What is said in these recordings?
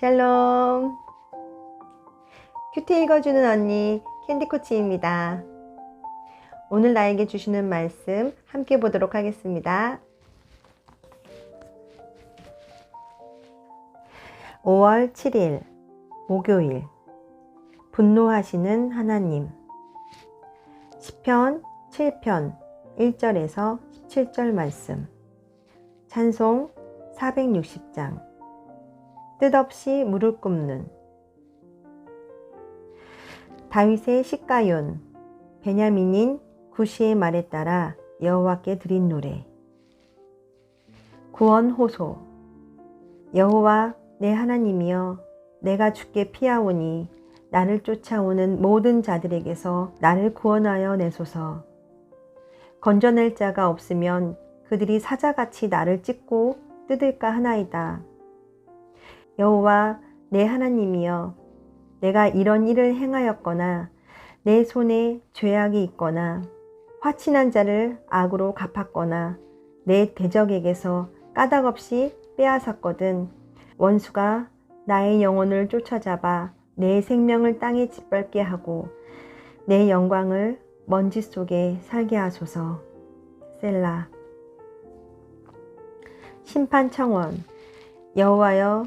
샬롬. 큐티 읽어주는 언니 캔디코치입니다. 오늘 나에게 주시는 말씀 함께 보도록 하겠습니다. 5월 7일 목요일 분노하시는 하나님 시편 7편 1절에서 17절 말씀 찬송 460장 뜻없이 무릎 꿇는. 다윗의 시가윤 베냐민인 구시의 말에 따라 여호와께 드린 노래. 구원 호소. 여호와 내 하나님이여 내가 주께 피하오니 나를 쫓아오는 모든 자들에게서 나를 구원하여 내소서. 건져낼 자가 없으면 그들이 사자같이 나를 찢고 뜯을까 하나이다. 여호와 내 하나님이여 내가 이런 일을 행하였거나 내 손에 죄악이 있거나 화친한 자를 악으로 갚았거나 내 대적에게서 까닭없이 빼앗았거든 원수가 나의 영혼을 쫓아잡아 내 생명을 땅에 짓밟게 하고 내 영광을 먼지 속에 살게 하소서. 셀라. 심판 청원. 여호와여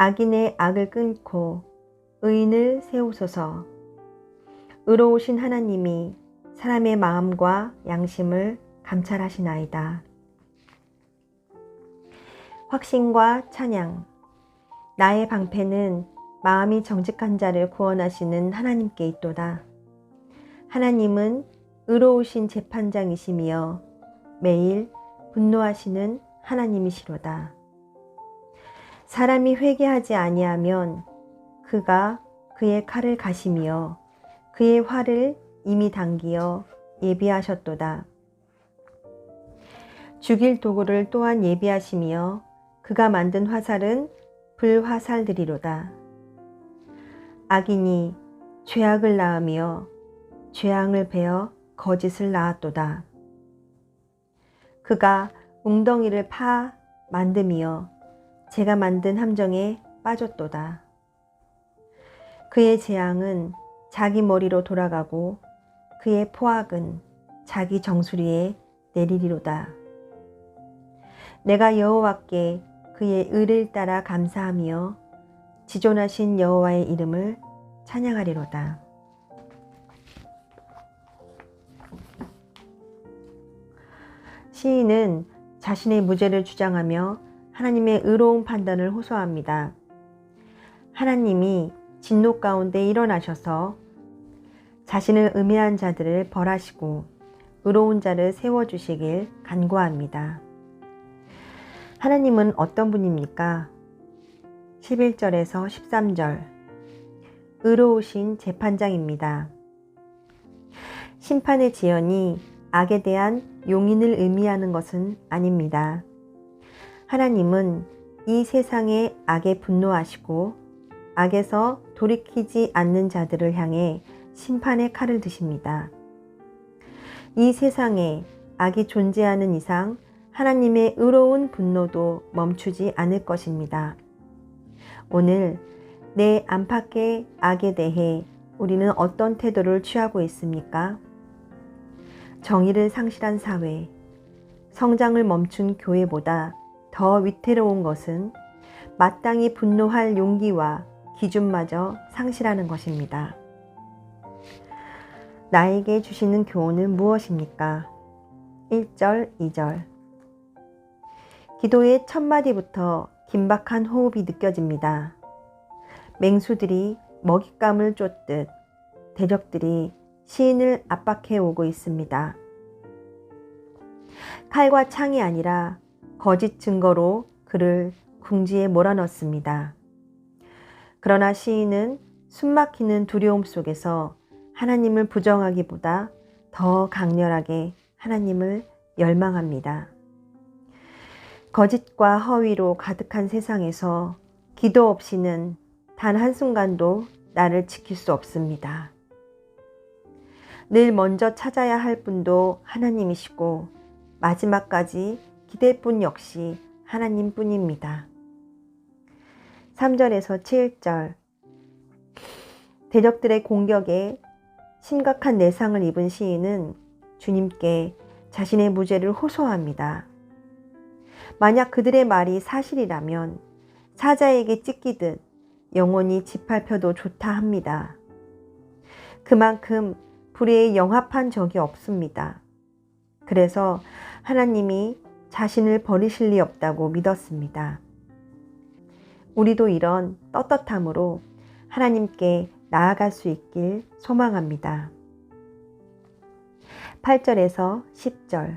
악인의 악을 끊고 의인을 세우소서. 의로우신 하나님이 사람의 마음과 양심을 감찰하시나이다. 확신과 찬양. 나의 방패는 마음이 정직한 자를 구원하시는 하나님께 있도다. 하나님은 의로우신 재판장이시며 매일 분노하시는 하나님이시로다. 사람이 회개하지 아니하면 그가 그의 칼을 가시며 그의 활을 이미 당기어 예비하셨도다. 죽일 도구를 또한 예비하시며 그가 만든 화살은 불화살들이로다. 악인이 죄악을 낳으며 죄악을 베어 거짓을 낳았도다. 그가 웅덩이를 파 만듦이여 제가 만든 함정에 빠졌도다. 그의 재앙은 자기 머리로 돌아가고 그의 포악은 자기 정수리에 내리리로다. 내가 여호와께 그의 의를 따라 감사하며 지존하신 여호와의 이름을 찬양하리로다. 시인은 자신의 무죄를 주장하며 하나님의 의로운 판단을 호소합니다. 하나님이 진노 가운데 일어나셔서 자신을 음해한 자들을 벌하시고 의로운 자를 세워주시길 간구합니다. 하나님은 어떤 분입니까? 11절에서 13절 의로우신 재판장입니다. 심판의 지연이 악에 대한 용인을 의미하는 것은 아닙니다. 하나님은 이 세상의 악에 분노하시고 악에서 돌이키지 않는 자들을 향해 심판의 칼을 드십니다. 이 세상에 악이 존재하는 이상 하나님의 의로운 분노도 멈추지 않을 것입니다. 오늘 내 안팎의 악에 대해 우리는 어떤 태도를 취하고 있습니까? 정의를 상실한 사회, 성장을 멈춘 교회보다 더 위태로운 것은 마땅히 분노할 용기와 기준마저 상실하는 것입니다. 나에게 주시는 교훈은 무엇입니까? 1절, 2절. 기도의 첫 마디부터 긴박한 호흡이 느껴집니다. 맹수들이 먹잇감을 쫓듯 대적들이 시인을 압박해 오고 있습니다. 칼과 창이 아니라 거짓 증거로 그를 궁지에 몰아넣습니다. 그러나 시인은 숨막히는 두려움 속에서 하나님을 부정하기보다 더 강렬하게 하나님을 열망합니다. 거짓과 허위로 가득한 세상에서 기도 없이는 단 한순간도 나를 지킬 수 없습니다. 늘 먼저 찾아야 할 분도 하나님이시고 마지막까지 분 역시 하나님 뿐입니다. 3절에서 7절 대적들의 공격에 심각한 내상을 입은 시인은 주님께 자신의 무죄를 호소합니다. 만약 그들의 말이 사실이라면 사자에게 찢기듯 영원히 짓밟혀도 좋다 합니다. 그만큼 불의에 영합한 적이 없습니다. 그래서 하나님이 자신을 버리실 리 없다고 믿었습니다. 우리도 이런 떳떳함으로 하나님께 나아갈 수 있길 소망합니다. 8절에서 10절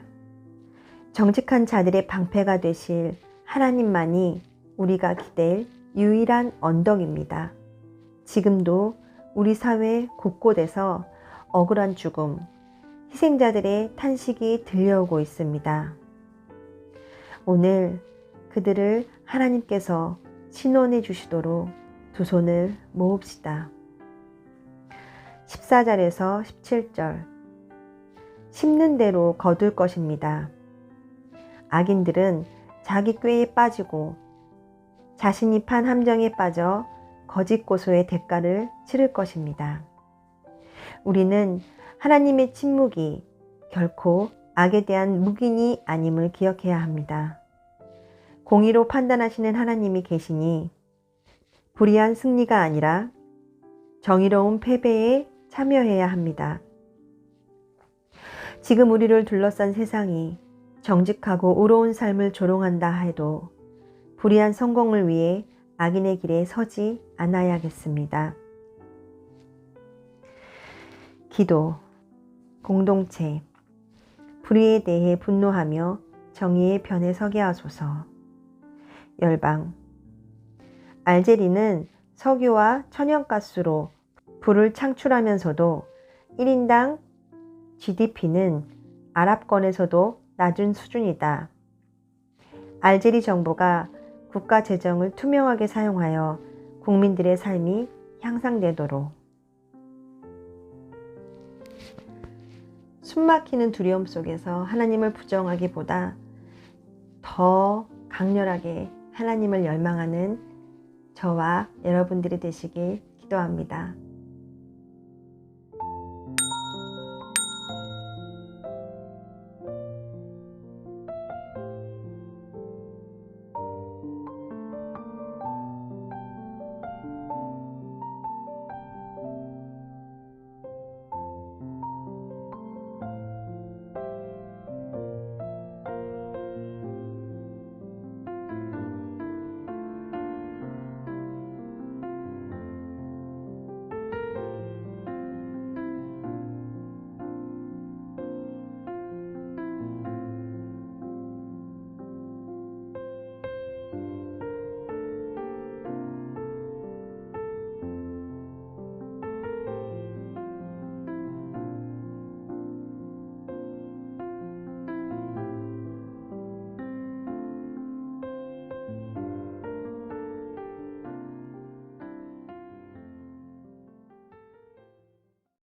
정직한 자들의 방패가 되실 하나님만이 우리가 기댈 유일한 언덕입니다. 지금도 우리 사회 곳곳에서 억울한 죽음, 희생자들의 탄식이 들려오고 있습니다. 오늘 그들을 하나님께서 신원해 주시도록 두 손을 모읍시다. 14절에서 17절 심는 대로 거둘 것입니다. 악인들은 자기 꾀에 빠지고 자신이 판 함정에 빠져 거짓 고소의 대가를 치를 것입니다. 우리는 하나님의 침묵이 결코 악에 대한 묵인이 아님을 기억해야 합니다. 공의로 판단하시는 하나님이 계시니 불의한 승리가 아니라 정의로운 패배에 참여해야 합니다. 지금 우리를 둘러싼 세상이 정직하고 의로운 삶을 조롱한다 해도 불의한 성공을 위해 악인의 길에 서지 않아야겠습니다. 기도, 공동체, 불의에 대해 분노하며 정의의 편에 서게 하소서. 열방, 알제리는 석유와 천연가스로 불을 창출하면서도 1인당 GDP는 아랍권에서도 낮은 수준이다. 알제리 정부가 국가 재정을 투명하게 사용하여 국민들의 삶이 향상되도록 숨막히는 두려움 속에서 하나님을 부정하기보다 더 강렬하게 하나님을 열망하는 저와 여러분들이 되시길 기도합니다.